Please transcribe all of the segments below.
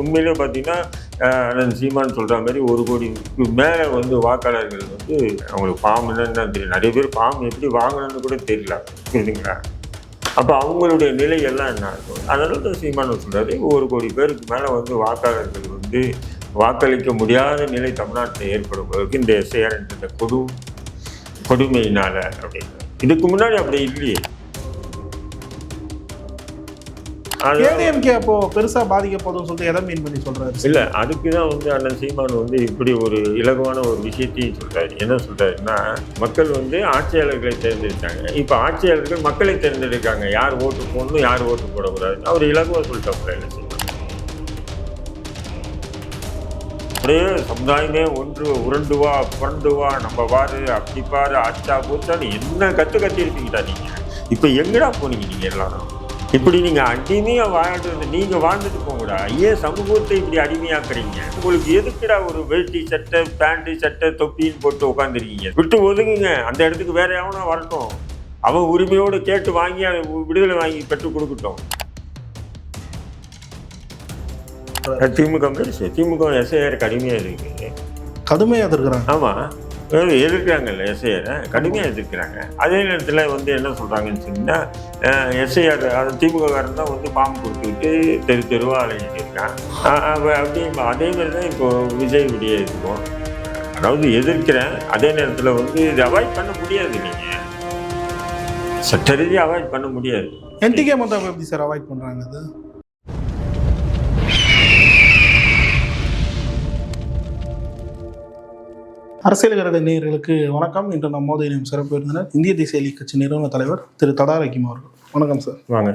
உண்மையிலே பார்த்தீங்கன்னா சீமான் சொல்கிற மாதிரி ஒரு கோடிக்கு மேலே வந்து வாக்காளர்கள் வந்து அவங்களுக்கு ஃபார்ம் என்னன்னு தெரியும். நிறைய பேர் ஃபார்ம் எப்படி வாங்கணும்னு கூட தெரியல புரியுதுங்களா? அப்போ அவங்களுடைய நிலை எல்லாம் என்ன இருக்கும்? அதனால தான் சீமான் சொல்கிறாரு ஒரு கோடி பேருக்கு மேலே வந்து வாக்காளர்கள் வந்து வாக்களிக்க முடியாத நிலை தமிழ்நாட்டில் ஏற்படும் இந்த எஸ்ஐஆர் என்ற கொடு கொடுமையினால் அப்படின்னு. இதுக்கு முன்னாடி அப்படி இல்லையே. ஏடிஎம்கே அப்போ பெருசா பாதிக்க போதும்னு சொல்லிட்டு எதை மீன் பண்ணி சொல்றாரு. இல்லை அதுக்கு தான் வந்து அண்ணன் சீமான் வந்து இப்படி ஒரு இலகுவான ஒரு விஷயத்தையும் சொல்றாரு. என்ன சொல்றாருன்னா மக்கள் வந்து ஆட்சியாளர்களை தேர்ந்தெடுத்தாங்க. இப்போ ஆட்சியாளர்கள் மக்களை தேர்ந்தெடுக்காங்க. யார் ஓட்டு போடணும் யார் ஓட்டு போடக்கூடாது அவர் இலகுவா சொல்லிட்டாப்புல என்ன செய்யணும் அப்படியே சமுதாயமே ஒன்று உருண்டு வா புரண்டு வா நம்ம பாரு அப்படி பாரு ஆச்சா பூச்சான்னு என்ன கற்று கத்திருப்பீங்கடா நீங்க? இப்போ எங்கடா போனீங்க நீங்க எல்லாரும்? இப்படி நீங்க அடிமையா வாழ்ந்து நீங்க வாழ்ந்துட்டு போங்கடா ஏன் சமூகத்தை இப்படி அடிமையாக்குறீங்க? உங்களுக்கு எதுக்குடா ஒரு வேட்டி சட்டை பேண்ட் சட்டை தொப்பின்னு போட்டு உட்காந்துருக்கீங்க விட்டு ஒதுங்குங்க. அந்த இடத்துக்கு வேற எவனா வரட்டும். அவன் உரிமையோடு கேட்டு வாங்கி விடுதலை வாங்கி பெற்றுக் கொடுக்கட்டும். திமுக திமுக எஸ்ஐஆர் கடுமையாக இருக்கு. கடுமையா இருக்கிறாங்க ஆமாம் எதிர்க்கிறாங்கல்ல எஸ்ஐஆரை கடுமையாக எதிர்க்கிறாங்க. அதே நேரத்தில் வந்து என்ன சொல்கிறாங்கன்னு சொன்னால் எஸ்ஐஆர் அது திமுககாரன் தான் வந்து பாம்பு கொடுத்துக்கிட்டு தெரு தெருவாக அலைஞ்சிட்டு இருக்கான். அஹ் அப்ப அப்படி அதே மாதிரி தான் இப்போ விஜய் உடைய இருக்கும் அதாவது எதிர்க்கிறேன். அதே நேரத்தில் வந்து இது அவாய்ட் பண்ண முடியாது நீங்கள் சட்ட ரீதியாக அவாய்ட் பண்ண முடியாது. என்டிகே மொத்தம் எப்படி சார் அவாய்ட் பண்றாங்க அது? அரசியல் நேயர்களுக்கு வணக்கம். இன்று நம்ம மோதியம் சிறப்பு விருந்தினர் இந்திய தேசிய லீக் கட்சி நிறுவன தலைவர் திரு தடா ரஹீம் அவர்கள். வணக்கம் சார். வாங்க.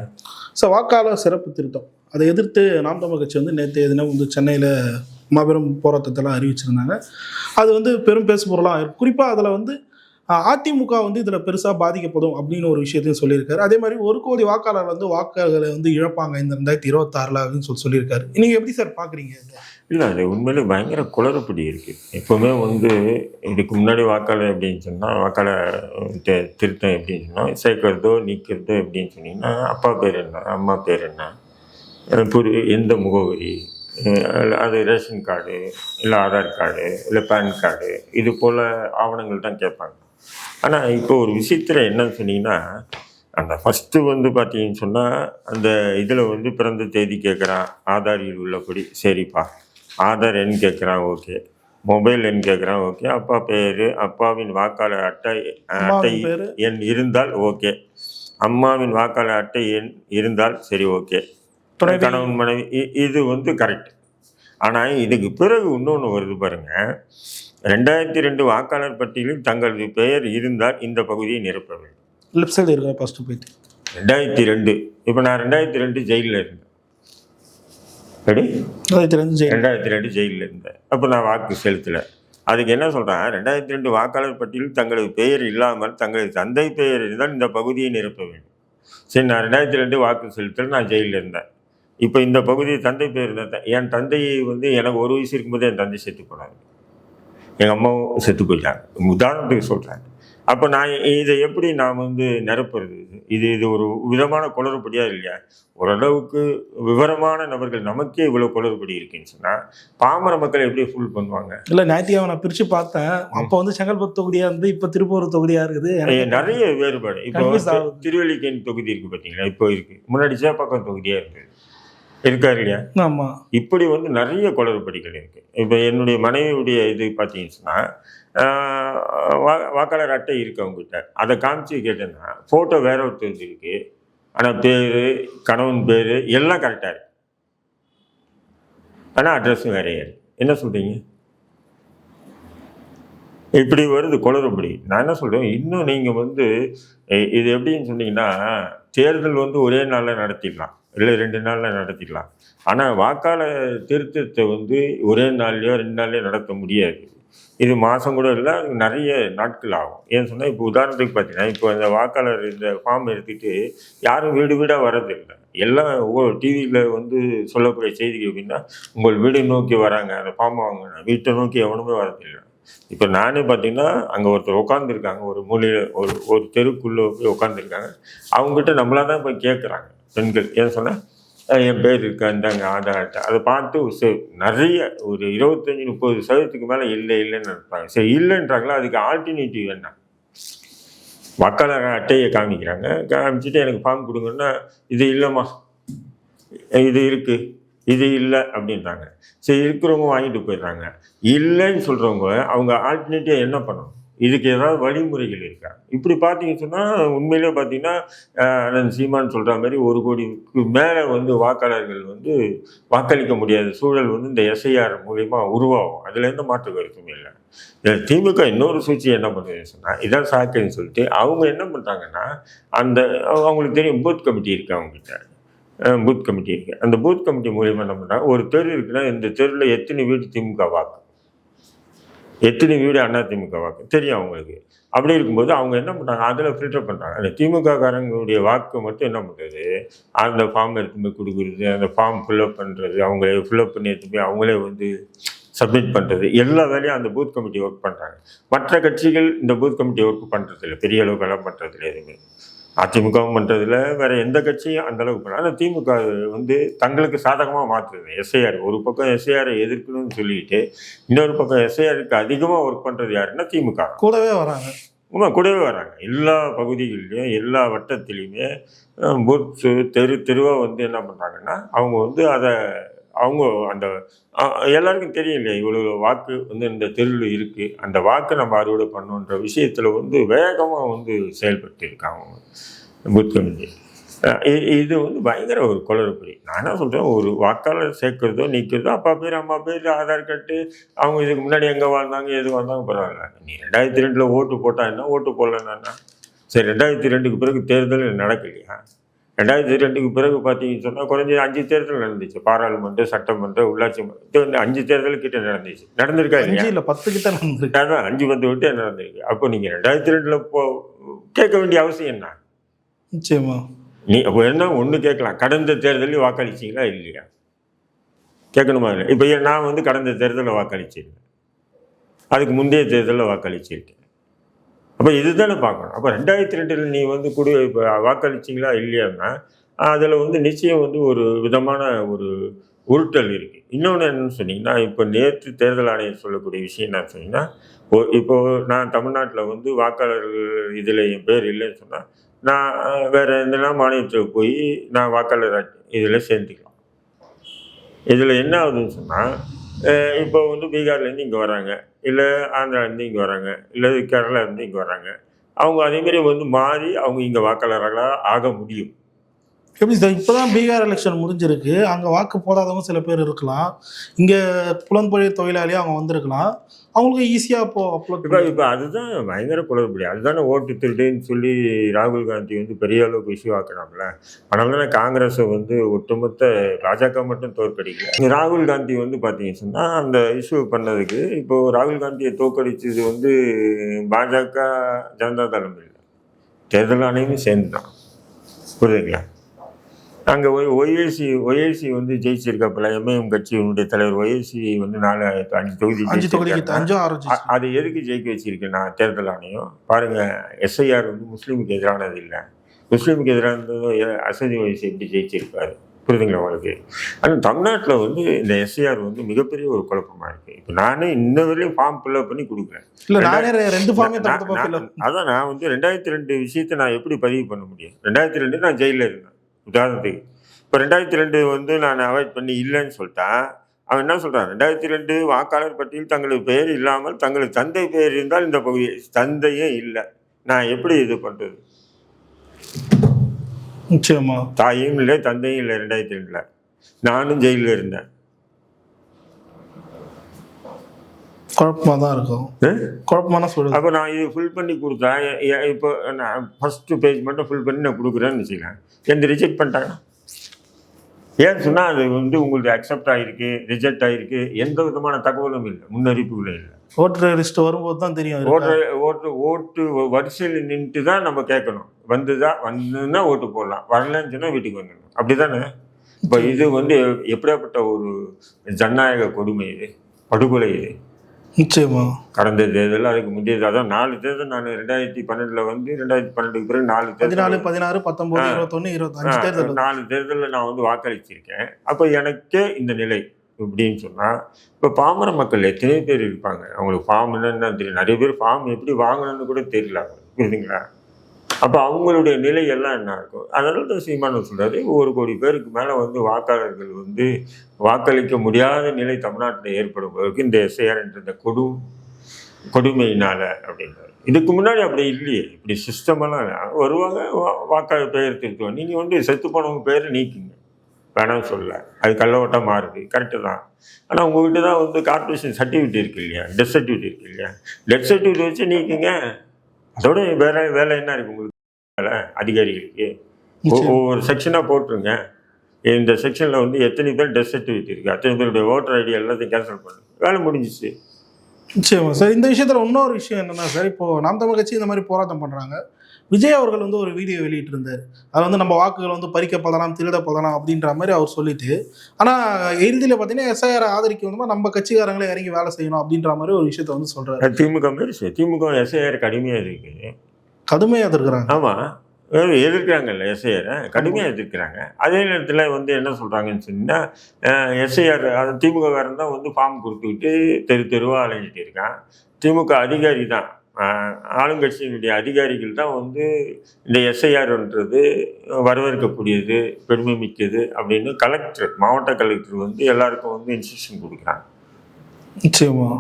சார் வாக்காளர் சிறப்பு திருத்தம். அதை எதிர்த்து நாம் தமிழ் கட்சி வந்து நேற்றைய தினம் வந்து சென்னையில் மாபெரும் போராட்டத்தெல்லாம் அறிவிச்சிருந்தாங்க. அது வந்து பெரும் பேசு பொருளாக இருக்கும் குறிப்பாக அதில் வந்து அதிமுக வந்து இதில் பெருசாக பாதிக்கப்படும் அப்படின்னு ஒரு விஷயத்தையும் சொல்லியிருக்காரு. அதே மாதிரி ஒரு கோடி வாக்காளர் வந்து வாக்குகளை வந்து இழப்பாங்க இந்த ரெண்டாயிரத்தி இருபத்தாறில் அப்படின்னு சொல்லி சொல்லியிருக்காரு. நீங்கள் எப்படி சார் பார்க்குறீங்க இல்லை அது உண்மையிலே பயங்கர குளறுபடி இருக்குது எப்போவுமே வந்து இதுக்கு முன்னாடி வாக்காளர் அப்படின்னு சொன்னால் வாக்காளர் தி- திருத்தம் எப்படின்னு சொன்னால் சேர்க்கறதோ நீக்கிறதோ எப்படின்னு சொன்னீங்கன்னா அப்பா பேர் என்ன அம்மா பேர் என்ன புரி எந்த முகவரி அது ரேஷன் கார்டு இல்லை ஆதார் கார்டு இல்லை பேன் கார்டு இது போல் ஆவணங்கள் தான் கேட்பாங்க. ஆனால் இப்போ ஒரு விஷயத்தில் என்னன்னு சொன்னீங்கன்னா அந்த ஃபஸ்ட்டு வந்து பார்த்தீங்கன்னு சொன்னால் அந்த இதில் வந்து பிறந்த தேதி கேட்குறான் ஆதாரியில் உள்ளபடி சரிப்பா. ஆதார் எண் கேட்குறான் ஓகே மொபைல் எண் கேட்குறான் ஓகே அப்பா பேர் அப்பாவின் வாக்காளர் அட்டை அட்டை எண் இருந்தால் ஓகே அம்மாவின் வாக்காளர் அட்டை எண் இருந்தால் சரி ஓகே. கணவன் மனைவி இது வந்து கரெக்ட் ஆனால் இதுக்கு பிறகு இன்னொன்று வருது பாருங்க. ரெண்டாயிரத்தி ரெண்டு வாக்காளர் பட்டியலில் தங்களது பெயர் இருந்தால் இந்த பகுதியை நிரப்ப வேண்டும். லெஃப்ட் சைடு இருக்கா ஃபஸ்ட்டு போயிட்டு? ரெண்டாயிரத்தி ரெண்டு. இப்போ நான் ரெண்டாயிரத்தி ரெண்டு ஜெயிலில் இருந்தேன். ரெடி? ரெண்டாயிரத்தி ரெண்டு ஜெயில். ரெண்டாயிரத்தி ரெண்டு ஜெயிலில் இருந்தேன் அப்போ நான் வாக்கு செலுத்தலை. அதுக்கு என்ன சொல்கிறேன் ரெண்டாயிரத்தி ரெண்டு வாக்காளர் பட்டியலில் தங்களது பெயர் இல்லாமல் தங்களது தந்தை பெயர் இருந்தால் இந்த பகுதியை நிரப்ப வேண்டும். சரி நான் ரெண்டாயிரத்தி ரெண்டு வாக்கு செலுத்தல் நான் ஜெயிலில் இருந்தேன். இப்போ இந்த பகுதி தந்தை பேர் இருந்தால் என் தந்தையை வந்து எனக்கு ஒரு வயசு இருக்கும்போது என் தந்தை செத்து போனாங்க எங்கள் அம்மாவும் செத்து போயிட்டாங்க. உதாரணத்துக்கு சொல்கிறேன் அப்போ நான் இதை எப்படி நான் வந்து நிரப்புறது? இது இது ஒரு விதமான குளறுபடியா இல்லையா? ஓரளவுக்கு விவரமான நபர்கள் நமக்கே இவ்வளோ குளறுபடி இருக்குன்னு சொன்னால் பாமர மக்கள் எப்படி ஃபுல் பண்ணுவாங்க? இல்லை ஞாயிற்றுக்கிழமை நான் பிரித்து பார்த்தேன். அப்போ வந்து செங்கல்பட்டு தொகுதியாக இருந்து இப்போ திருப்பூர் தொகுதியாக இருக்குது. நிறைய வேறுபாடு. இப்போ. திருவல்லிக்கேணி தொகுதி இருக்கு பார்த்தீங்களா இப்போ இருக்கு. முன்னாடி சேப்பாக்கம் தொகுதியா இருக்கு. இருக்காரு இல்லையா? ஆமாம் இப்படி வந்து நிறைய குளறுபடிகள் இருக்கு. இப்போ என்னுடைய மனைவியுடைய இது பார்த்தீங்கன்னு வா வாக்காளர் அட்டை இருக்குது அவங்ககிட்ட. அதை காமிச்சு கேட்டேன்னா ஃபோட்டோ வேற ஒருத்தர் இருக்கு ஆனால் பேர் கணவன் பேர் எல்லாம் கரெக்டாக இருக்கு. ஆனால் அட்ரஸும் வேறையா இருக்கு என்ன சொல்கிறீங்க இப்படி வருது குளறுபடி. நான் என்ன சொல்கிறேன் இன்னும் நீங்கள் வந்து இது எப்படின்னு சொன்னீங்கன்னா தேர்தல் வந்து ஒரே நாளில் நடத்திடலாம். இல்லை ரெண்டு நாளில் நடத்திடலாம். ஆனால் வாக்காளர் திருத்தத்தை வந்து ஒரே நாள்லையோ ரெண்டு நாள்லையோ நடத்த முடியாது. இது மாதம் கூட இல்லை நிறைய நாட்கள் ஆகும். ஏன்னு சொன்னால் இப்போ உதாரணத்துக்கு பார்த்தீங்கன்னா இப்போ இந்த வாக்காளர் இந்த ஃபார்ம் எடுத்துகிட்டு யாரும் வீடு வீடாக வர்றதில்லை எல்லாம் ஒவ்வொரு டிவியில் வந்து சொல்லக்கூடிய செய்திகள் அப்படின்னா உங்கள் வீடு நோக்கி வராங்க அந்த ஃபார்ம் வாங்கினா வீட்டை நோக்கி எவனுமே வரதில்லை இப்போ நானே பார்த்தீங்கன்னா அங்கே ஒருத்தர் உட்காந்துருக்காங்க ஒரு மூலையில் ஒரு ஒரு தெருக்குள்ளே போய் உட்காந்துருக்காங்க அவங்ககிட்ட நம்மளாக தான் போய் கேட்குறாங்க பெண்கள். ஏன் சொன்னால் என் பேர் இருக்கா இந்தாங்க ஆதார் அட்டை. அதை பார்த்து சரி, நிறைய ஒரு இருபத்தஞ்சி முப்பது சதவீதத்துக்கு மேலே இல்லை இல்லைன்னு நினைப்பாங்க. சரி இல்லைன்றாங்களா? அதுக்கு ஆல்டர்னேட்டிவ் என்ன? வாக்காளர் அட்டையை காமிக்கிறாங்க. காமிச்சிட்டு எனக்கு ஃபார்ம் கொடுங்கன்னா இது இல்லைம்மா. இது இருக்குது இது இல்லை அப்படின்றாங்க. சரி இருக்கிறவங்க வாங்கிட்டு போயிடுறாங்க. இல்லைன்னு சொல்கிறவங்க அவங்க ஆல்டர்னேட்டிவ் என்ன பண்ணணும்? இதுக்கு ஏதாவது வழிமுறைகள் இருக்கா? இப்படி பார்த்தீங்கன்னு சொன்னால் உண்மையிலே பார்த்தீங்கன்னா சீமான் சொல்கிற மாதிரி ஒரு கோடிக்கு மேலே வந்து வாக்காளர்கள் வந்து வாக்களிக்க முடியாத சூழல் வந்து இந்த எஸ்ஐஆர் மூலிமா உருவாகும். அதில் எந்த மாற்று கருத்துமே இல்லை. திமுக இன்னொரு சூழ்ச்சி என்ன பண்ணுதுன்னு சொன்னால் இதான் சாக்குன்னு சொல்லிட்டு அவங்க என்ன பண்ணுறாங்கன்னா அந்த அவங்களுக்கு தெரியும் பூத் கமிட்டி இருக்குது அவங்ககிட்ட. பூத் கமிட்டி இருக்குது அந்த பூத் கமிட்டி மூலயமா என்ன பண்ணுறாங்க ஒரு தெரு இருக்குன்னா இந்த தெருவில் எத்தனை வீடு திமுக வாக்கு? எத்தனை வீடு அண்ணா திமுக வாக்கு? தெரியும் அவங்களுக்கு. அப்படி இருக்கும்போது அவங்க என்ன பண்ணுறாங்க அதில் ஃபில்டர் பண்ணுறாங்க அந்த திமுக காரங்களுடைய வாக்கு மட்டும் என்ன பண்ணுறது அந்த ஃபார்ம் எடுத்து போய் கொடுக்குறது அந்த ஃபார்ம் ஃபில்அப் பண்ணுறது அவங்களே ஃபில்அப் பண்ணி எடுத்து போய் அவங்களே வந்து சப்மிட் பண்ணுறது எல்லா வேலையும் அந்த பூத் கமிட்டி ஒர்க் பண்ணுறாங்க மற்ற கட்சிகள் இந்த பூத் கமிட்டி ஒர்க் பண்ணுறதில்ல பெரிய அளவுக்கெல்லாம் பண்ணுறதில்ல எதுவுமே. அதிமுகவும் பண்ணுறதில்ல வேற எந்த கட்சியும் அந்த அளவுக்கு பண்ணல. ஆனால் திமுக வந்து தங்களுக்கு சாதகமாக மாற்றுது எஸ்ஐஆர் ஒரு பக்கம் எஸ்ஐஆரை எதிர்க்கணும்னு சொல்லிட்டு இன்னொரு பக்கம் எஸ்ஐஆருக்கு அதிகமாக ஒர்க் பண்ணுறது யாருன்னா திமுக. கூடவே வராங்க. உண்மை கூடவே வராங்க. எல்லா பகுதிகளிலையும் எல்லா வட்டத்திலையுமே பூத்து தெரு தெருவாக வந்து என்ன பண்ணுறாங்கன்னா அவங்க வந்து அதை அவங்க அந்த எல்லாருக்கும் தெரியும் இல்லையா இவ்வளோ வாக்கு வந்து இந்த தெருவில் இருக்குது அந்த வாக்கை நம்ம அறுவடை பண்ணணுன்ற விஷயத்தில் வந்து வேகமாக வந்து செயல்பட்டு இருக்காங்க பூத் கமிட்டி இது வந்து பயங்கர ஒரு குளறுபடி. நான் என்ன சொல்கிறேன் ஒரு வாக்காளர் சேர்க்குறதோ நிற்கிறதோ அப்பா பேர் அம்மா பேர் ஆதார் கார்டு அவங்க இதுக்கு முன்னாடி எங்கே வாழ்ந்தாங்க எது வாழ்ந்தாங்க பரவாயில்ல. நீ ரெண்டாயிரத்தி ரெண்டில் ஓட்டு போட்டா என்ன ஓட்டு போடலன்னா சரி ரெண்டாயிரத்தி ரெண்டுக்கு பிறகு தேர்தல் நடக்கலையா? ரெண்டாயிரத்தி ரெண்டுக்கு பிறகு பார்த்தீங்கன்னு சொன்னால் குறைஞ்சது அஞ்சு தேர்தல் நடந்துச்சு. பாராளுமன்ற சட்டமன்ற உள்ளாட்சி மன்ற- இது வந்து அஞ்சு தேர்தல் கிட்ட நடந்துச்சு. நடந்திருக்கா இல்ல பத்து கிட்ட நடந்திருக்கு. அஞ்சு பத்து விட்டு நடந்திருக்கு. அப்போ நீங்கள் ரெண்டாயிரத்தி ரெண்டில் போ கேட்க வேண்டிய அவசியம் என்ன? நிச்சயமா. நீ அப்போ என்ன ஒன்று கேட்கலாம். கடந்த தேர்தலில் வாக்களிச்சிங்களா இல்லையா? கேட்கணுமா இல்லை இப்போ நான் வந்து கடந்த தேர்தலில் வாக்களிச்சிருக்கேன். அதுக்கு முந்தைய தேர்தலில் வாக்களிச்சிருக்கேன். அப்போ இதுதானே பார்க்கணும். அப்போ ரெண்டாயிரத்தி ரெண்டில் நீ வந்து குடி இப்போ வாக்களிச்சிங்களா இல்லையான்னா அதில் வந்து நிச்சயம் வந்து ஒரு விதமான ஒரு உருட்டல் இருக்குது இன்னொன்று என்னன்னு சொன்னீங்கன்னா இப்போ நேற்று தேர்தல் ஆணையம் சொல்லக்கூடிய விஷயம் என்ன சொன்னீங்கன்னா ஓ- இப்போ நான் தமிழ்நாட்டில் வந்து வாக்காளர்கள் இதில் என் பேர் இல்லைன்னு சொன்னால் நான் வேறு எந்தனா மாநிலத்தில் போய் நான் வாக்காளர் இதில் சேர்ந்துக்கலாம். இதில் என்ன ஆகுதுன்னு சொன்னால் இப்போ வந்து பீகார்லேருந்து இங்கே வராங்க. இல்லை ஆந்திராலேருந்து இங்கே வராங்க. இல்லை கேரளாலேருந்து இங்கே வராங்க. அவங்க அதேமாரி வந்து மாறி அவங்க இங்கே வாக்காளர்களாக ஆக முடியும். எப்படி சார் இப்போதான் பீகார் எலெக்ஷன் முடிஞ்சிருக்கு. அங்கே வாக்கு போடாதவங்க சில பேர் இருக்கலாம். இங்கே புலம்பெயர் தொழிலாளி அவங்க வந்திருக்கலாம். அவங்களுக்கு ஈஸியாக இப்போ அப்லோட் இப்போ இப்போ அதுதான் பயங்கர குளறுபடி. அதுதானே ஓட்டு திருடுன்னு சொல்லி ராகுல் காந்தி வந்து பெரிய அளவுக்கு இஷ்யூ ஆக்கினாங்களே அதனால தானே காங்கிரஸை வந்து ஒட்டுமொத்த பாஜக மட்டும் தோற்கடிக்கல. ராகுல் காந்தி வந்து பார்த்தீங்கன்னு சொன்னால் அந்த இஷ்யூ பண்ணதுக்கு இப்போ ராகுல் காந்தியை தோற்கடிச்சது வந்து பாஜக ஜனதா தளம் இல்லை. தேர்தல் ஆணையமும் சேர்ந்து தான் புரியுதுங்களா? அங்கே ஒய் ஒய்ஏசி ஒய்ஏசி வந்து ஜெயிச்சிருக்கப்பல எம்ஐஎம் கட்சியினுடைய தலைவர் ஒய்ஏசி வந்து நாலு அஞ்சு தொகுதி அஞ்சு தொகுதிக்கு அஞ்சோ ஆறு அது எதுக்கு ஜெயிக்க வச்சிருக்கேன் நான் தேர்தல் ஆணையம். பாருங்க எஸ்ஐஆர் வந்து முஸ்லீமுக்கு எதிரானது இல்லை. முஸ்லீமுக்கு எதிரானது அசதி வயசு எப்படி ஜெயிச்சிருப்பாரு புரியுதுங்களா உங்களுக்கு? ஆனால் தமிழ்நாட்டில் வந்து இந்த எஸ்ஐஆர் வந்து மிகப்பெரிய ஒரு குழப்பமா இருக்கு. இப்போ நானே இன்ன வரையும் ஃபார்ம் ஃபில்அப் பண்ணி கொடுக்குறேன். அதான் நான் வந்து ரெண்டாயிரத்தி ரெண்டு விஷயத்தை நான் எப்படி பதிவு பண்ண முடியும்? ரெண்டாயிரத்தி ரெண்டு நான் ஜெயிலில் இருந்தேன். உதாரணத்துக்கு இப்போ ரெண்டாயிரத்தி ரெண்டு வந்து நான் அவாய்ட் பண்ணி இல்லைன்னு சொல்லிட்டேன். அவன் என்ன சொல்றான்? ரெண்டாயிரத்தி ரெண்டு வாக்காளர் பட்டியல் தங்களுக்கு பெயர் இல்லாமல் தங்களுக்கு தந்தை பெயர் இருந்தால் இந்த பகுதி தந்தையே இல்லை. நான் எப்படி இது பண்றது? நிச்சயமா. தாயும் இல்லை தந்தையும் இல்லை ரெண்டாயிரத்தி ரெண்டில். நானும் ஜெயிலில் இருந்தேன். குழப்பமாக தான் இருக்கும்? குழப்பமான சொல்லுது அப்போ நான் இது ஃபில் பண்ணி கொடுத்தா இப்போ நான் ஃபஸ்ட்டு பேஜ் மட்டும் ஃபில் பண்ணி நான் கொடுக்குறேன்னு வச்சுக்கேன் எந்த ரிஜெக்ட் பண்ணிட்டாங்க. ஏன்னு சொன்னால் அது வந்து உங்களுக்கு அக்செப்ட் ஆகிருக்கு ரிஜெக்ட் ஆகிருக்கு எந்த விதமான தகவலும் இல்லை. முன்னறிவிப்புகளும் இல்லை. ஓட்டர் லிஸ்ட் வரும்போது தான் தெரியும் இருக்கா. ஓட்டு ஓட்டு வரிசையில் நின்றுட்டு தான் நம்ம கேட்கணும். வந்துதா வந்துன்னா ஓட்டு போடலாம். வரலன்னு சொன்னால் வீட்டுக்கு வந்துடணும். அப்படி தானே இப்போ இது வந்து எப்படியாப்பட்ட ஒரு ஜனநாயக கொடுமை இது? படுகொலை இது? நிச்சயமா கடந்த தேர்தல் அதுக்கு முந்தைய அதான் நாலு தேர்தல் நான் ரெண்டாயிரத்தி பன்னெண்டுல வந்து ரெண்டாயிரத்தி பன்னெண்டுக்கு பிறகு நாலு பதினாலு தேர்தல் பதினாறு பத்தொன்பது. இருபத்தொன்னு இருபத்தஞ்சு தேர்தல். நாலு தேர்தலில் நான் வந்து வாக்களிச்சிருக்கேன் அப்போ எனக்கே இந்த நிலை இப்படின்னு சொன்னால் இப்போ பாமர மக்கள் எத்தனை பேர் இருப்பாங்க அவங்களுக்கு ஃபார்ம் என்னன்னு தெரியும் நிறைய பேர் ஃபார்ம் எப்படி வாங்கணும்னு கூட தெரியல. புரியுதுங்களா அப்போ அவங்களுடைய நிலை எல்லாம் என்ன இருக்கும்? அதனால தான் சீமானு சொல்கிறாரு ஒரு கோடி பேருக்கு மேலே வந்து வாக்காளர்கள் வந்து வாக்களிக்க முடியாத நிலை தமிழ்நாட்டில் ஏற்படும் இந்த எஸ்ஐஆர் என்ற இந்த கொடு கொடுமையினால் அப்படின்றாரு. இதுக்கு முன்னாடி அப்படி இல்லையே இப்படி சிஸ்டமெல்லாம் வருவாங்க வா- வாக்காளர் பெயர் திருத்துவோம் நீங்கள் வந்து செத்து போனவங்க பேர் நீக்குங்க. வேணாம் சொல்ல அது கள்ளவட்டம் மாறுது. கரெக்டு தான். ஆனால் உங்ககிட்ட தான் வந்து கார்பரேஷன் சர்டிஃபிகேட் இருக்கு இல்லையா? டெத் சர்டிஃபிகேட் இருக்கு இல்லையா? டெத் சர்டிஃபிகேட் வச்சு நீக்குங்க. அதோட வேலை வேலை என்ன இருக்குது உங்களுக்கு? வேலை அதிகாரிகளுக்கு. ஒவ்வொரு செக்ஷனாக போட்டுருங்க. இந்த செக்ஷனில் வந்து எத்தனை பேர் டெத் சர்டிஃபிகேட் இருக்குது அத்தனை பேருடைய ஓட்டர் ஐடி எல்லாத்தையும் கேன்சல் பண்ணுங்க. வேலை முடிஞ்சிச்சு. நிச்சயமா. சார் இந்த விஷயத்துல இன்னொரு விஷயம் என்னன்னா சார் இப்போ நாம் தமிழ் கட்சி இந்த மாதிரி போராட்டம் பண்றாங்க. விஜய் அவர்கள் வந்து ஒரு வீடியோ வெளியிட்டிருந்தார். அது வந்து நம்ம வாக்குகள் வந்து பறிக்கப்படலாம் திருடப்படலாம் அப்படின்ற மாதிரி அவர் சொல்லிட்டு ஆனா இறுதியில் பார்த்தீங்கன்னா எஸ்ஐஆர் ஆதரிக்க வந்து நம்ம கட்சிக்காரங்களே இறங்கி வேலை செய்யணும் அப்படின்ற மாதிரி ஒரு விஷயத்த வந்து சொல்றாரு. அது திமுக மாரி சரி. திமுக எஸ்ஐஆர் கடுமையாக இருக்குது கடுமையாக எதிர்க்கிறாங்க. ஆமாம் எதிர்க்கிறாங்கல்ல எஸ்ஐஆரை கடுமையாக எதிர்க்கிறாங்க. அதே நேரத்தில் வந்து என்ன சொல்கிறாங்கன்னு சொன்னால் எஸ்ஐஆர் அது திமுககாரன் தான் வந்து ஃபார்ம் கொடுத்துக்கிட்டு தெரு தெருவாக அலைஞ்சிட்டு இருக்கான். திமுக அதிகாரி தான். ஆளுங்கட்சியினுடைய அதிகாரிகள் தான் வந்து இந்த எஸ்ஐஆர்ன்றது வரவேற்கக்கூடியது பெருமை மிக்கது அப்படின்னு கலெக்டர் மாவட்ட கலெக்டர் வந்து எல்லாருக்கும் வந்து இன்ஸ்ட்ரக்ஷன் கொடுக்குறாங்க. நிச்சயமா.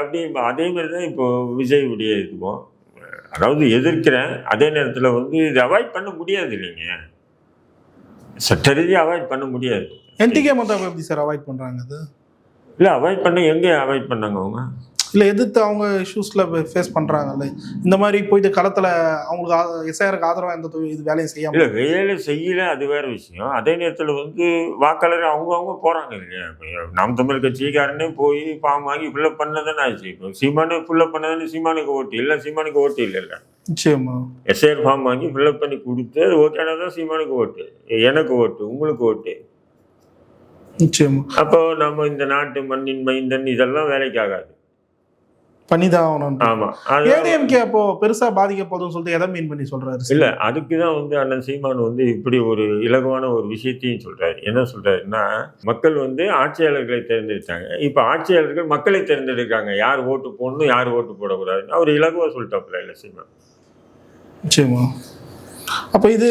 அப்படி அதே மாதிரி தான் இப்போ விஜயுடைய இதுவும். அதாவது எதிர்க்கிறேன் அதே நேரத்தில் வந்து இது அவாய்ட் பண்ண முடியாது இல்லைங்க. சட்ட ரீதியாக அவாய்ட் பண்ண முடியாது. என்டிகே மட்டும் எப்படி சார் அவாய்ட் பண்றாங்க அது? இல்லை அவாய்ட் பண்ண எங்கே அவாய்ட் பண்ணாங்க அவங்க? இல்லை எதிர்த்து அவங்க இஷ்யூஸில் ஃபேஸ் பண்ணுறாங்கல்ல இந்த மாதிரி போயிட்டு களத்தில் அவங்களுக்கு எஸ்ஐஆருக்கு ஆதரவாக எந்த இது வேலையும் செய்யாம இல்லை வேலை செய்யல அது வேற விஷயம். அதே நேரத்தில் வந்து வாக்காளர் அவங்க அவங்க போகிறாங்க இல்லையா நாம் தமிழ் கட்சிக்காரனே போய் ஃபார்ம் வாங்கி ஃபில்லப் பண்ணதானே ஆச்சு இப்போ சீமானு ஃபில்லப் பண்ணதானே சீமானுக்கு ஓட்டு இல்லை சீமானுக்கு ஓட்டு இல்லைல்ல. நிச்சயமா. எஸ்ஐஆர் ஃபார்ம் வாங்கி ஃபில்அப் பண்ணி கொடுத்து அது ஓகேனா தான் சீமானுக்கு ஓட்டு. எனக்கு ஓட்டு உங்களுக்கு ஓட்டு. நிச்சயமா. அப்போ நம்ம இந்த நாட்டு மண்ணின் மைந்தன் இதெல்லாம் வேலைக்கு ஆகாது. பண்ணிதான் ஆகணும் அது ஏடிஎம்கே அப்போ பெருசா பாதிக்கப்போதுன்னு சொல்லிட்டு எதை மீன் பண்ணி சொல்றாரு? இல்லை அதுக்கு தான் வந்து அண்ணன் சீமான் வந்து இப்படி ஒரு இலகுவான ஒரு விஷயத்தையும் சொல்றாரு. என்ன சொல்றாருன்னா மக்கள் வந்து ஆட்சியாளர்களை தேர்ந்தெடுத்தாங்க. இப்போ ஆட்சியாளர்கள் மக்களை தேர்ந்தெடுக்காங்க யார் ஓட்டு போடணும் யார் ஓட்டு போடக்கூடாதுன்னு அவர் இலகுவாக சொல்லிட்டாப்புல இல்லை சீமான். நிச்சயமா. அப்ப இது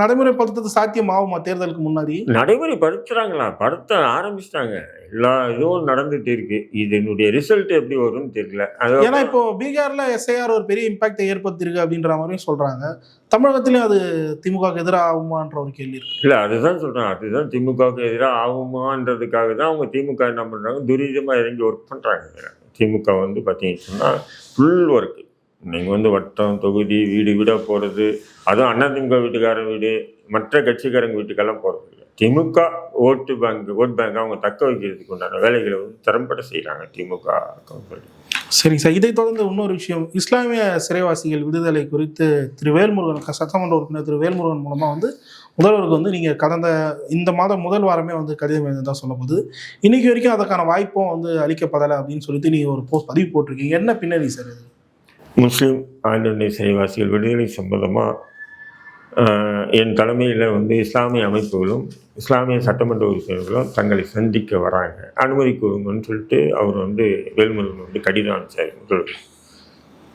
நடைமுறைப்படுத்துறது சாத்தியம் ஆகுமா தேர்தலுக்கு முன்னாடி? நடைமுறைப்படுத்துறாங்களா? படுத்த ஆரம்பிச்சிட்டாங்க. எல்லா இதுவும் நடந்துட்டு இருக்கு. இதனுடைய ரிசல்ட் எப்படி வரும்னு தெரியல. ஏன்னா இப்போ பீகார்ல எஸ்ஐஆர் ஒரு பெரிய இம்பாக்டை ஏற்படுத்தியிருக்கு அப்படின்ற மாதிரியும் சொல்றாங்க. தமிழகத்திலயும் அது திமுகவுக்கு எதிராக ஆகுமான்ற ஒரு கேள்வி இருக்கு. இல்லை அதுதான் சொல்றேன். அதுதான் திமுகவுக்கு எதிராக ஆகுமான்றதுக்காக தான் அவங்க திமுக என்ன பண்றாங்க? துரிதமாக இறங்கி ஒர்க் பண்றாங்க. திமுக வந்து பார்த்தீங்கன்னு ஃபுல் ஒர்க் நீங்கள் வந்து வட்டம் தொகுதி வீடு வீடாக போகிறது அதுவும் அண்ணாதிமுக வீட்டுக்காரன் வீடு மற்ற கட்சிக்காரங்க வீட்டுக்கெல்லாம் போகிறது இல்லை. திமுக ஓட்டு பேங்க் ஓட் பேங்க் அவங்க தக்க வைக்கிறதுக்கு உண்டான வேலைகளை வந்து திறம்பட செய்கிறாங்க திமுக கம்பெனி சார். இதை தொடர்ந்து இன்னொரு விஷயம். இஸ்லாமிய சிறைவாசிகள் விடுதலை குறித்து திரு வேல்முருகன் சட்டமன்ற உறுப்பினர் திரு வேல்முருகன் மூலமாக வந்து முதல்வருக்கு வந்து நீங்கள் கடந்த இந்த மாதம் முதல் வாரமே வந்து கடிதம் எழுந்ததா சொல்லப்படுது இன்னைக்கு வரைக்கும் அதற்கான வாய்ப்பும் வந்து அளிக்கப்படலை அப்படின்னு சொல்லிட்டு நீங்கள் ஒரு போஸ்ட் பதிவு போட்டிருக்கீங்க. என்ன பின்னணி சார் இது? முஸ்லீம் ஆழ்நிலை சிறைவாசிகள் விடுதலை சம்பந்தமாக என் தலைமையில் வந்து இஸ்லாமிய அமைப்புகளும் இஸ்லாமிய சட்டமன்ற உறுப்பினர்களும் தங்களை சந்திக்க வராங்க. அனுமதி கொடுங்கன்னு சொல்லிட்டு அவர் வந்து வேல்முருகன் வந்து கடிதம் அனுப்பிச்சார்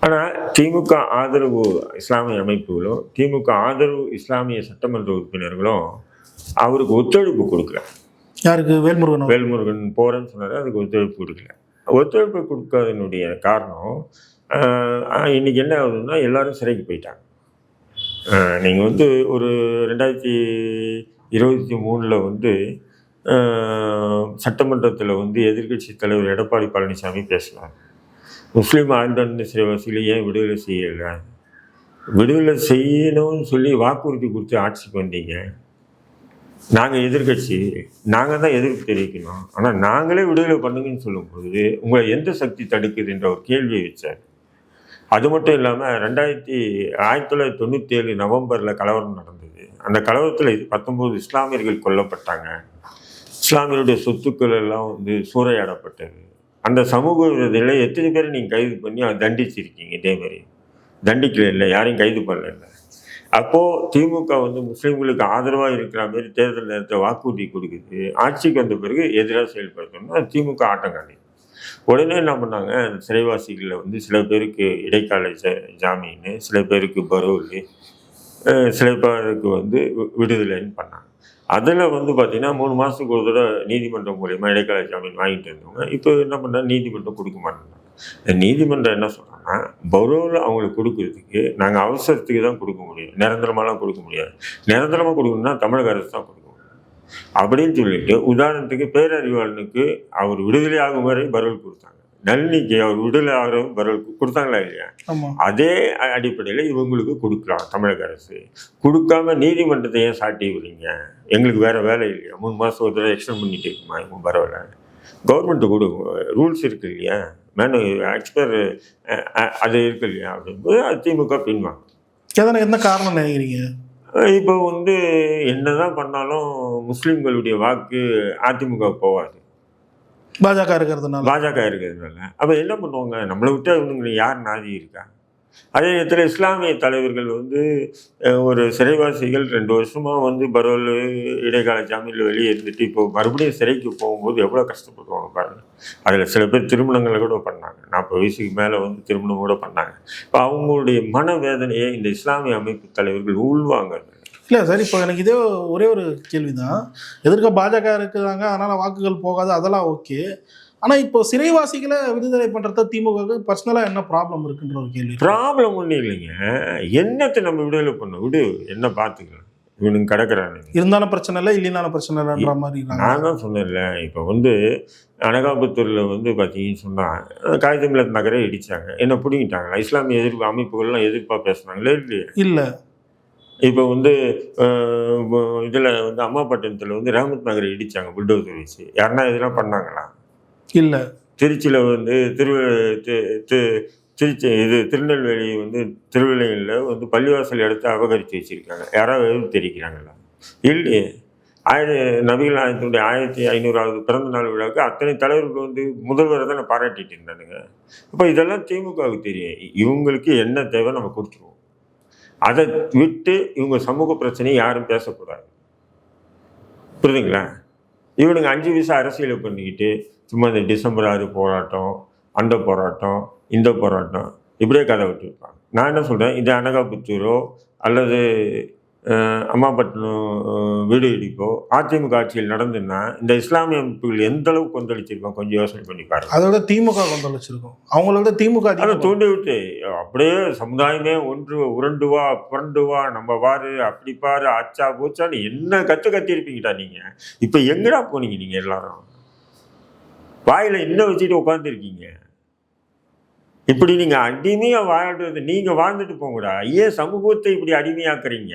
ஆனால் திமுக ஆதரவு இஸ்லாமிய அமைப்புகளும் திமுக ஆதரவு இஸ்லாமிய சட்டமன்ற உறுப்பினர்களும் அவருக்கு ஒத்துழைப்பு கொடுக்கல. யாருக்கு? வேல்முருகன். வேல்முருகன் போகிறேன்னு சொன்னார் அதுக்கு ஒத்துழைப்பு கொடுக்கல. ஒத்துழைப்பு கொடுக்காதனுடைய காரணம் ஆஹ் இன்னைக்கு என்ன ஆகுதுன்னா எல்லோரும் சிறைக்கு போயிட்டாங்க. நீங்கள் வந்து ஒரு ரெண்டாயிரத்தி இருபத்தி மூணில் வந்து சட்டமன்றத்தில் வந்து எதிர்க்கட்சி தலைவர் எடப்பாடி பழனிசாமி பேசினார். முஸ்லீம் ஆழ்ந்த சிறைவாசிகளை ஏன் விடுதலை செய்யலை? விடுதலை செய்யணும்னு சொல்லி வாக்குறுதி கொடுத்து ஆட்சிக்கு வந்தீங்க நாங்கள் எதிர்க்கட்சி நாங்கள் தான் எதிர்ப்பு தெரிவிக்கணும். ஆனால் நாங்களே விடுதலை பண்ணுங்கன்னு சொல்லும்போது உங்களை எந்த சக்தி தடுக்குதுன்ற ஒரு கேள்வியை வச்சார். அது மட்டும் இல்லாமல் ரெண்டாயிரத்தி ஆயிரத்தி தொள்ளாயிரத்தி தொண்ணூற்றி ஏழு நவம்பரில் கலவரம் நடந்தது. அந்த கலவரத்தில் பத்தொம்போது இஸ்லாமியர்கள் கொல்லப்பட்டாங்க. இஸ்லாமியருடைய சொத்துக்கள் எல்லாம் வந்து சூறையாடப்பட்டது. அந்த சமூக விரோதிகளை எத்தனை பேர் நீங்கள் கைது பண்ணி அதை தண்டிச்சிருக்கீங்க இதே மாதிரி? தண்டிக்கல இல்லை யாரையும் கைது பண்ணல அப்போது திமுக வந்து முஸ்லீம்களுக்கு ஆதரவாக இருக்கிற மாதிரி தேர்தல் நேரத்தை வாக்குறுதி கொடுக்குது. ஆட்சிக்கு வந்த பிறகு எதிராக செயல்படுத்தணும்னா திமுக ஆட்டம் காணி உடனே என்ன பண்ணாங்க? அந்த சிறைவாசிகளில் வந்து சில பேருக்கு இடைக்கால ஜாமீன் சில பேருக்கு பரோல் சில பேருக்கு வந்து விடுதலைன்னு பண்ணாங்க. அதில் வந்து பார்த்தீங்கன்னா மூணு மாதத்துக்கு ஒரு தடவை நீதிமன்றம் மூலியமாக இடைக்கால ஜாமீன் வாங்கிட்டு இருந்தவங்க இப்போ என்ன பண்ணால் நீதிமன்றம் கொடுக்க மாட்டேங்கிறாங்க நீதிமன்றம் என்ன சொல்கிறாங்கன்னா பரோல் அவங்களுக்கு கொடுக்கறதுக்கு நாங்கள் அவசரத்துக்கு தான் கொடுக்க முடியும். நிரந்தரமாலாம் கொடுக்க முடியாது. நிரந்தரமாக கொடுக்கணும்னா தமிழக அரசு தான் கொடுக்கும் அப்படின்னு சொல்லிட்டு உதாரணத்துக்கு பேரறிவாளனுக்கு அவர் விடுதலை ஆகும் வரை பரோல் கொடுத்தாங்க. நளினிக்கு அவர் விடுதலை ஆகிற பரோல் கொடுத்தாங்களா இல்லையா? அதே அடிப்படையில் இவங்களுக்கு கொடுக்கலாம் தமிழக அரசு. கொடுக்காம நீதிமன்றத்தை ஏன் சாட்டி விடுறீங்க? எங்களுக்கு வேற வேலை இல்லையா? மூணு மாதம் ஒரு தடவை எக்ஸ்டெண்ட் பண்ணிட்டு இருக்குமா இவங்க பரவாயில்ல கவர்மெண்ட்டு கொடுங்க ரூல்ஸ் இருக்கு இல்லையா? மேனு எக்ஸ்பர் அது இருக்கு இல்லையா? அப்படிங்கும்போது அது திமுக பின்வாங்க என்ன காரணம் நினைக்கிறீங்க? இப்போ வந்து என்னதான் பண்ணாலும் முஸ்லீம்களுடைய வாக்கு அதிமுக போகாது. பாஜக இருக்கிறதுனால. பாஜக இருக்கிறதுனால. அப்போ என்ன பண்ணுவாங்க? நம்மளை விட்டு இவனுங்க யார் நாதி இருக்கா? அதே நேரத்தில் இஸ்லாமிய தலைவர்கள் வந்து ஒரு சிறைவாசிகள் ரெண்டு வருஷமாக வந்து பரோல் இடைக்கால ஜாமீனில் வெளியே இருந்துட்டு இப்போ மறுபடியும் சிறைக்கு போகும்போது எவ்வளோ கஷ்டப்படுவாங்க பாருங்கள் அதில் சில பேர் திருமணங்களை கூட பண்ணாங்க. நாற்பது வயசுக்கு மேலே வந்து திருமணம் கூட பண்ணாங்க. இப்போ அவங்களுடைய மனவேதனையை இந்த இஸ்லாமிய அமைப்பு தலைவர்கள் உள்வாங்க இல்லை சார் இப்போ எனக்கு இதே ஒரே ஒரு கேள்வி தான் எதிர்க்க பாஜக இருக்கிறாங்க அதனால் வாக்குகள் போகாது அதெல்லாம் ஓகே. ஆனால் இப்போ சிறைவாசிகளை விடுதலை பண்ணுறது திமுகவுக்கு பர்சனலாக என்ன ப்ராப்ளம் இருக்குன்ற ஒரு கேள்வி. ப்ராப்ளம் ஒன்றும் இல்லைங்க. என்னத்தை நம்ம விடுதலை பண்ண விடு என்ன பார்த்துக்கலாம் இவனுங்க கிடக்குறானுங்க. இருந்தாலும் பிரச்சனை இல்லை இல்லைனாலும் பிரச்சனை இல்லைன்ற மாதிரி நான் தான் சொன்னேன்ல இப்போ வந்து அனகாபுத்தூரில் வந்து பார்த்தீங்கன்னு சொன்னால் காகிதமில்லத் நகரை இடித்தாங்க என்ன பிடிங்கிட்டாங்க. இஸ்லாமிய எதிர்ப்பு அமைப்புகள்லாம் எதிர்ப்பாக பேசுனாங்களே இல்லையே? இல்லை. இப்போ வந்து இதில் வந்து அம்மாப்பட்டினத்தில் வந்து ரஹமத் நகரை இடித்தாங்க புல்டோசர் வச்சு. யாருன்னா இதெல்லாம் பண்ணாங்களா? இல்லை. திருச்சியில் வந்து திரு திருச்சி இது திருநெல்வேலி வந்து திருவிழையில் வந்து பள்ளிவாசல் இடத்த அபகரித்து வச்சுருக்காங்க. யாராவது எதிர்ப்பு தெரிவிக்கிறாங்களா? இல்லையே. ஆயிர நபிகள் நாயகத்தினுடைய ஆயிரத்தி ஐநூறாவது பிறந்த நாள் விழாவுக்கு அத்தனை தலைவர்கள் வந்து முதல்வரை தானே பாராட்டிட்டு இருந்தானுங்க. அப்போ இதெல்லாம் திமுகவுக்கு தெரியும். இவங்களுக்கு என்ன தேவை நம்ம கொடுத்துருவோம். அதை விட்டு இவங்க சமூக பிரச்சனையை யாரும் பேசக்கூடாது. புரியுதுங்களா? இவனுங்க அஞ்சு வயசு அரசியலை பண்ணிக்கிட்டு சும்மா இந்த டிசம்பர் ஆறு போராட்டம் அந்த போராட்டம் இந்த போராட்டம் இப்படியே கதை விட்டுருப்பாங்க. நான் என்ன சொல்கிறேன் இது அனகாபுத்தூரோ அல்லது அஹ், வீடு இடிப்போ அதிமுக ஆட்சியில் நடந்துன்னா இந்த இஸ்லாமிய அமைப்புகள் எந்த அளவுக்கு கொந்தளிச்சிருக்கோம்? கொஞ்சம் யோசனை பண்ணி பாருங்க. அதை விட திமுக கொந்தளிச்சிருக்கும். அவங்கள விட திமுக அதை அதிகம் தூண்டி விட்டு அப்படியே சமுதாயமே ஒன்று உருண்டு வா புரண்டு வா நம்ம பாரு அப்படி பாரு அச்சா பூச்சான்னு என்ன கத்து கத்திருப்பீங்கடா நீங்க? இப்ப எங்கடா போனீங்க நீங்க எல்லாரும்? வாயில என்ன வச்சுட்டு உட்காந்துருக்கீங்க இப்படி நீங்க அடிமையா வாழ்றது நீங்க வாழ்ந்துட்டு போங்கடா. ஏன் சமூகத்தை இப்படி அடிமையாக்குறீங்க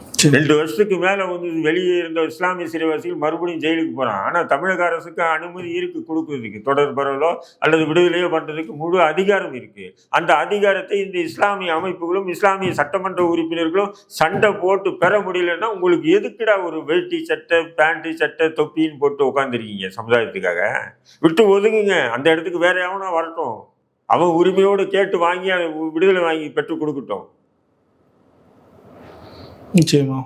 சரி. ரெண்டு வருஷத்துக்கு மேல வந்து வெளியே இருந்த இஸ்லாமிய சிறைவாசிகள் மறுபடியும் ஜெயிலுக்கு போறான் ஆனா தமிழக அரசுக்கு அனுமதி இருக்கு கொடுக்கறதுக்கு தொடர் பரவலோ அல்லது விடுதலையோ பண்றதுக்கு முழு அதிகாரம் இருக்கு. அந்த அதிகாரத்தை இந்த இஸ்லாமிய அமைப்புகளும் இஸ்லாமிய சட்டமன்ற உறுப்பினர்களும் சண்டை போட்டு பெற முடியலன்னா உங்களுக்கு எதுக்குடா ஒரு வேட்டி சட்டை பேண்ட்டு சட்டை தொப்பின்னு போட்டு உட்காந்துருக்கீங்க சமுதாயத்துக்காக? விட்டு ஒதுங்குங்க. அந்த இடத்துக்கு வேற எவனா வரட்டும். அவன் உரிமையோடு கேட்டு வாங்கி அதை விடுதலை வாங்கி பெற்றுக் கொடுக்கட்டும். நிச்சயமா.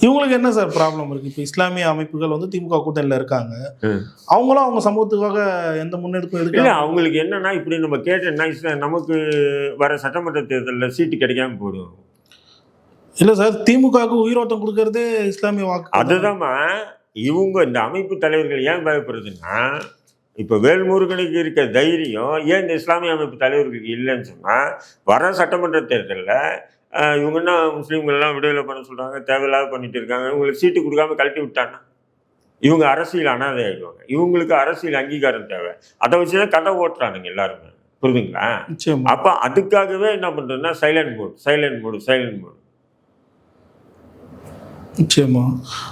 இவங்களுக்கு என்ன சார் ப்ராப்ளம் இருக்கு? இப்போ இஸ்லாமிய அமைப்புகள் வந்து திமுக கூட்டணியில் இருக்காங்க. அவங்களும் அவங்க சமூகத்துக்காக எந்த முன்னெடுப்பும் இல்ல எடுக்கல அவங்களுக்கு என்னன்னா இப்படி நம்ம இஸ்ல- நமக்கு வர சட்டமன்ற தேர்தலில் சீட்டு கிடைக்காம போயிடும். இல்லை சார் திமுகவுக்கு உயிரோட்டம் கொடுக்கறதே இஸ்லாமிய வாக்கு. அதுதாம்மா இவங்க இந்த அமைப்பு தலைவர்கள் ஏன் பயப்படுறதுன்னா இப்போ வேல்முருகனுக்கு இருக்க தைரியம் ஏன் இந்த இஸ்லாமிய அமைப்பு தலைவர்களுக்கு இல்லைன்னு சொன்னால் வர சட்டமன்ற தேர்தலில் இவங்க என்ன முஸ்லீம்கள்லாம் விடுதலை பண்ண சொல்கிறாங்க தேவையில்லாத பண்ணிட்டு இருக்காங்க. இவங்களுக்கு சீட்டு கொடுக்காம கழட்டி விட்டான்னா? இவங்க அரசியல் அனாதை ஆயிடுவாங்க. இவங்களுக்கு அரசியல் அங்கீகாரம் தேவை. அதை வச்சு தான் கதை ஓட்டுறானுங்க எல்லாருமே. புரியுதுங்களா அப்போ அதுக்காகவே என்ன பண்ணுறதுன்னா silent mode silent mode silent mode நிச்சயமா.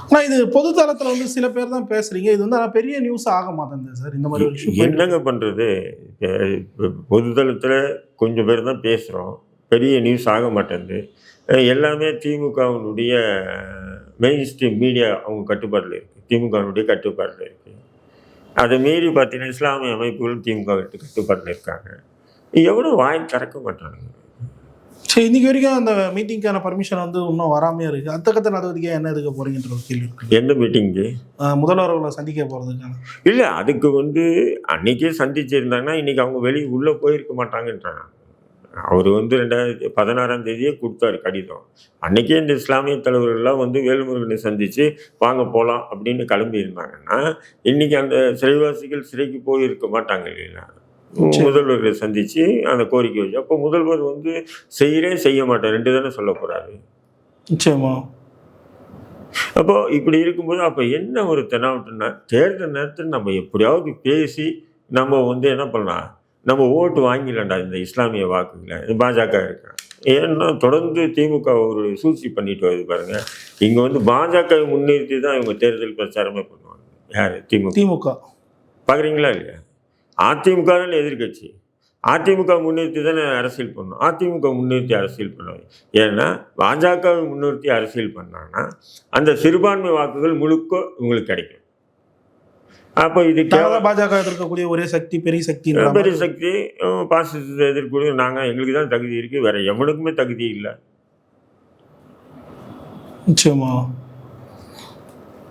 ஆனா இது பொது தளத்துல வந்து சில பேர் தான் பேசுறீங்க. இது வந்து ஆனா பெரிய நியூஸ் ஆக மாட்டேங்குது சார். இந்த மாதிரி என்னங்க பண்ணுறது பொதுதளத்தில் கொஞ்சம் பேர் தான் பேசுகிறோம் பெரிய நியூஸ் ஆக மாட்டேங்குது. எல்லாமே திமுகவினுடைய மெயின் ஸ்ட்ரீம் மீடியா அவங்க கட்டுப்பாட்டில் இருக்குது திமுகவுடைய கட்டுப்பாட்டில் இருக்குது அதை மீறி பார்த்தீங்கன்னா இஸ்லாமிய அமைப்புகள் திமுக கட்டுப்பாட்டில் இருக்காங்க. எவ்வளோ வாய் திறக்க மாட்டாங்க. சரி இன்னைக்கு வரைக்கும் அந்த மீட்டிங்க்கான பர்மிஷன் வந்து இன்னும் வராமே இருக்கு. அடுத்த கட்ட நடவடிக்கையாக என்ன எடுக்க போறீங்கன்ற ஒரு கேள்வி இருக்கு. எந்த மீட்டிங்கு ஆஹ் முதல்வர்களை சந்திக்க போறதுக்கான. இல்லை அதுக்கு வந்து அன்னைக்கே சந்திச்சிருந்தாங்கன்னா இன்னைக்கு அவங்க வெளியே உள்ளே போயிருக்க மாட்டாங்கன்றாங்க. அவர் வந்து ரெண்டாயிரத்தி பதினாறாம் தேதியே கொடுத்தாரு கடிதம். அன்னைக்கே இந்த இஸ்லாமிய தலைவர்கள்லாம் வந்து வேலுமுருகனை சந்தித்து வாங்க போகலாம் அப்படின்னு கிளம்பி இருந்தாங்கன்னா இன்னைக்கு அந்த சிறைவாசிகள் சிறைக்கு போயிருக்க மாட்டாங்க இல்லைங்களா. முதல்வர்களை சந்தித்து அந்த கோரிக்கை வச்சு அப்போ முதல்வர் வந்து செய்கிறே செய்ய மாட்டார் ரெண்டு தானே சொல்ல போகிறாரு நிச்சயமா. அப்போ இப்படி இருக்கும்போது அப்போ என்ன ஒரு தெனாவட்டுன்னா தேர்தல் நேரத்தில் நம்ம எப்படியாவது பேசி நம்ம வந்து என்ன பண்ணலாம்? நம்ம ஓட்டு வாங்கிடலாம்டா இந்த இஸ்லாமிய வாக்குகளை. இது பாஜக இருக்கான் ஏன்னா தொடர்ந்து திமுக ஒரு சூழ்ச்சி பண்ணிட்டு வருது பாருங்க. இங்கே வந்து பாஜக முன்னிறுத்தி தான் இவங்க தேர்தல் பிரச்சாரமே பண்ணுவாங்க. யார்? திமுக. திமுக. பார்க்குறீங்களா இல்லையா? அதிமுக தானே எதிர்க்கட்சி. அதிமுக முன்னிறுத்தி தானே அரசியல் பண்ணும் அதிமுக முன்னிறுத்தி அரசியல் பண்ணுவாங்க ஏன்னா பாஜகவை முன்னிறுத்தி அரசியல் பண்ணாங்கன்னா அந்த சிறுபான்மை வாக்குகள் முழுக்க உங்களுக்கு கிடைக்கும். அப்போ இது பாஜக எதிர்க்கக்கூடிய ஒரே சக்தி பெரிய சக்தி பெரிய சக்தி பாசிசத்தை எதிர்க்கூடிய நாங்கள் எங்களுக்கு தான் தகுதி இருக்குது வேற எவனுக்குமே தகுதி இல்லை. நிச்சயமா.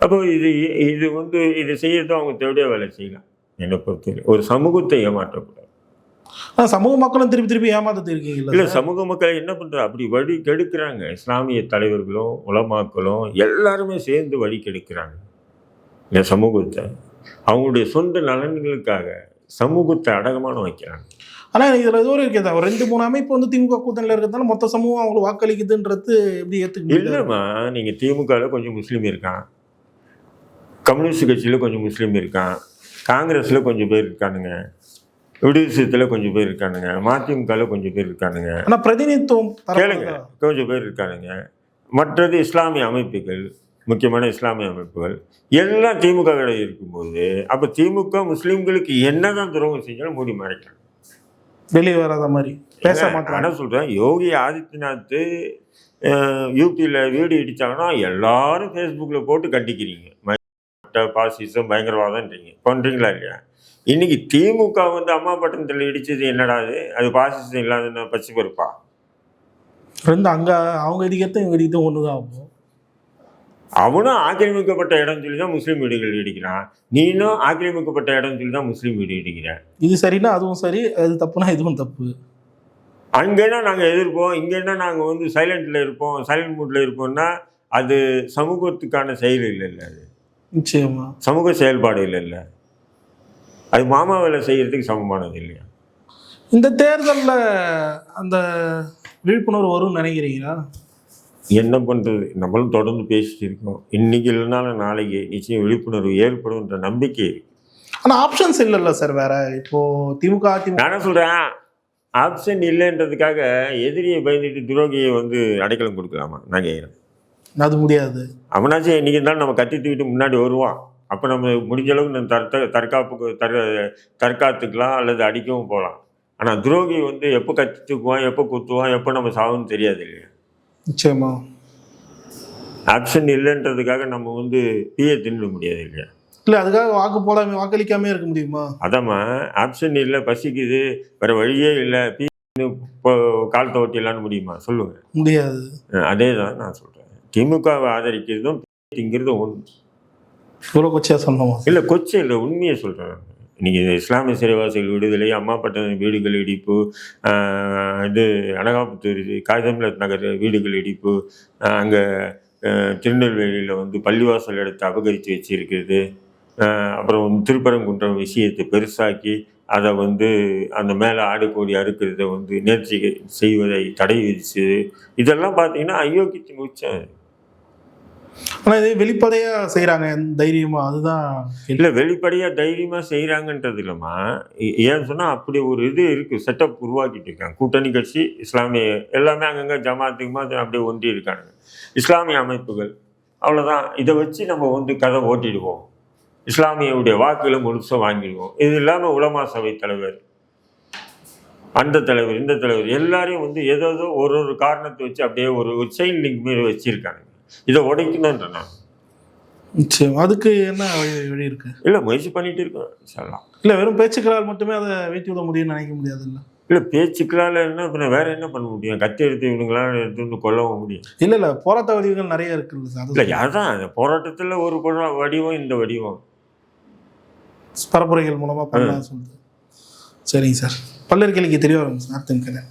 அப்போ இது இது வந்து இது செய்யறது அவங்க தேவையான வேலை செய்யலாம் என்னை பொறுத்தவரை. ஒரு சமூகத்தை ஏமாற்றக்கூடாது. ஆனா சமூக மக்களும் திருப்பி திருப்பி ஏமாத்திட்டு இருக்கீங்கல்ல இல்லை சமூக மக்கள் என்ன பண்ற? அப்படி வழி கெடுக்கிறாங்க. இஸ்லாமிய தலைவர்களும் உலமாக்களும் எல்லாருமே சேர்ந்து வழி கெடுக்கிறாங்க. இந்த சமூகத்தை. அவங்களுடைய சொந்த நலன்களுக்காக சமூகத்தை அடகமான வைக்கிறாங்க. ஆனா இதுல ஏதோ ஒரு ஒரு ரெண்டு மூணு அமைப்பு வந்து திமுக கூட்டணியில இருக்கிறதால மொத்த சமூகம் அவங்களுக்கு வாக்களிக்குதுன்றது எப்படி ஏத்துக்க இல்லைம்மா நீங்கள் திமுகவில் கொஞ்சம் முஸ்லீம் இருக்கான். கம்யூனிஸ்ட் கட்சியில் கொஞ்சம் முஸ்லீம் இருக்கான். காங்கிரஸில் கொஞ்சம் பேர் இருக்கானுங்க. விடுதலை கொஞ்சம் பேர் இருக்கானுங்க. மதிமுகவில் கொஞ்சம் பேர் இருக்கானுங்க. ஆனா பிரதிநிதித்துவம் கேளுங்க? கொஞ்சம் பேர் இருக்கானுங்க. மற்றது இஸ்லாமிய அமைப்புகள் முக்கியமான இஸ்லாமிய அமைப்புகள் எல்லாம் திமுக கிட்ட இருக்கும்போது அப்போ திமுக முஸ்லீம்களுக்கு என்னதான் துரோகம் செஞ்சாலும் மூடி மறைக்கலாம் வெளியே வராத மாதிரி பேச மாட்டாங்க. நான் சொல்கிறேன் யோகி ஆதித்யநாத் யூபியில் வீடு இடிச்சாங்கன்னா எல்லாரும் ஃபேஸ்புக்கில் போட்டு கண்டிக்கிறீங்க. மட்ட பாசிசம் பயங்கரவாதம்ன்றீங்க. பண்ணுறீங்களா இல்லையா? இன்னைக்கு திமுக வந்து அம்மா பட்டணத்தில் இடிச்சது என்னடா அது? அது பாசிசம் இல்லாத பச்சை பருப்பா? ரெண்டு அங்க அவங்க இடிக்கிறது இவங்க இடிக்கிறது ஒண்ணுதான் ஆகும். அவனும் ஆக்கிரமிக்கப்பட்ட இடம் சொல்லி தான் முஸ்லீம் வீடுகள் இடிக்கிறான் நீனும் ஆக்கிரமிக்கப்பட்ட இடம் சொல்லி தான் முஸ்லீம் வீடு இடிக்கிற இது சரின்னா அதுவும் சரி அது தப்புனா இதுவும் தப்பு. அங்கேனா நாங்கள் எதிர்ப்போம்? இங்கேனா நாங்கள் வந்து சைலண்டில் இருப்போம்? சைலண்ட் மூட்டில் இருப்போம்னா அது சமூகத்துக்கான செயல் இல்லைல்ல அது. நிச்சயமா. சமூக செயல்பாடு இல்லைல்ல. அது மாமா வேலை செய்யறதுக்கு சமமானது இல்லையா? இந்த தேர்தல்ல அந்த விழிப்புணர்வு வரும்னு நினைக்கிறீங்களா? என்ன பண்ணுறது நம்மளும் தொடர்ந்து பேசிட்டு இருக்கோம். இன்னைக்கு இல்லைனாலும் நாளைக்கு நிச்சயம் விழிப்புணர்வு ஏற்படும்ன்ற நம்பிக்கை இருக்கு. ஆனா ஆப்ஷன்ஸ் இல்லைல்ல சார் வேற. இப்போ திமுக அதிமுக நான் சொல்கிறேன் ஆப்ஷன் இல்லைன்றதுக்காக எதிரியை பயந்துட்டு துரோகியை வந்து அடைக்கலம் கொடுக்கலாமா? நான் கேட்குறேன் அது முடியாது. அவனாச்சும் என்னைக்கு இருந்தாலும் நம்ம கத்தி தூக்கிட்டு முன்னாடி வருவான். அப்போ நம்ம முடிஞ்ச அளவுக்கு நம்ம தற்க தற்காப்புக்கு தற்க தற்காத்துக்கலாம் அல்லது அடிக்கவும் போகலாம். ஆனால் துரோகி வந்து எப்போ கத்தி தூக்குவான் எப்போ குத்துவான் எப்போ நம்ம சாவுன்னு தெரியாது இல்லையா? நிச்சயமா. ஆப்ஷன் இல்லைன்றதுக்காக நம்ம வந்து தீய தின்ன முடியாது இல்லையா? இல்ல அதுக்காக வாக்கு போடாம வாக்களிக்காம இருக்க முடியுமா? அதாம்மா ஆப்ஷன் இல்லை பசிக்குது வேற வழியே இல்லை பீ இப்போ கால் தோட்டிடலான்னு முடியுமா? சொல்லுங்க. முடியாது. அதே தான் நான் சொல்கிறேன் திமுகவை ஆதரிக்கிறதும் திங்கிறதும் ஒன்று இவ்வளவு கொச்சையா சொன்னோமா இல்லை கொச்சி இல்லை உண்மையை சொல்கிறேன் இன்றைக்கி இஸ்லாமிய சிறைவாசிகள் விடுதலை அம்மாப்பட்டினம் வீடுகள் இடிப்பு இது அனகாபுத்தூர் இது நகர் வீடுகள் இடிப்பு அங்கே திருநெல்வேலியில் வந்து பள்ளிவாசல் இடத்தை அபகரித்து வச்சிருக்கிறது. அப்புறம் திருப்பரங்குன்றம் விஷயத்தை பெருசாக்கி அதை வந்து அந்த மேலே ஆடு கோடி அறுக்கிறத வந்து நேர்ச்சி செய்வதை தடை விதிச்சு இதெல்லாம் பார்த்தீங்கன்னா அயோக்கியத்தின் உச்சம். ஆனால் இது வெளிப்படையாக செய்கிறாங்க தைரியமாக அதுதான் இல்லை வெளிப்படையாக தைரியமாக செய்கிறாங்கன்றது இல்லைம்மா. ஏன்னு சொன்னால் அப்படி ஒரு இது இருக்குது செட்டப் உருவாக்கிட்டு இருக்காங்க. கூட்டணி கட்சி இஸ்லாமிய எல்லாமே அங்கங்கே ஜமாத்துக்குமா அப்படியே ஒன்றி இருக்காங்க இஸ்லாமிய அமைப்புகள் அவ்வளோதான் இதை வச்சு நம்ம வந்து கதை ஓட்டிடுவோம். இஸ்லாமியவுடைய வாக்குகளை முழுசாக வாங்கிடுவோம். இது இல்லாமல் உலமா சபை தலைவர் அந்த தலைவர் இந்த தலைவர் எல்லாரையும் வந்து ஏதோ ஒரு ஒரு காரணத்தை வச்சு அப்படியே ஒரு ஒரு செயின் லிங்க் மாரி வச்சுருக்காங்க இதை உடைக்கணுன்ற நான். நிச்சயம். அதுக்கு என்ன வழி வழி இருக்கு? இல்லை முயற்சி பண்ணிட்டு இருக்கோம் சொல்லலாம். இல்லை வெறும் பேச்சுக்களால் மட்டுமே அதை வீழ்த்தி விட முடியும்னு நினைக்க முடியாது இல்லை? இல்லை பேச்சுக்களால் என்ன பண்ண வேற என்ன பண்ண முடியும்? கத்தி எடுத்து இவனுங்களாம் எடுத்து வந்து கொல்லவும் முடியும். இல்லை இல்லை போராட்ட வடிவங்கள் நிறைய இருக்குல்ல சார்? இல்லை அது யார்தான் அந்த போராட்டத்தில் ஒரு வடிவம் இந்த வடிவம். பரப்புரைகள் மூலமாக பண்ணலாம் சொல்லுது சரிங்க சார். பல்லறிக்கைக்கு தெரிய வரும் சார் திமுக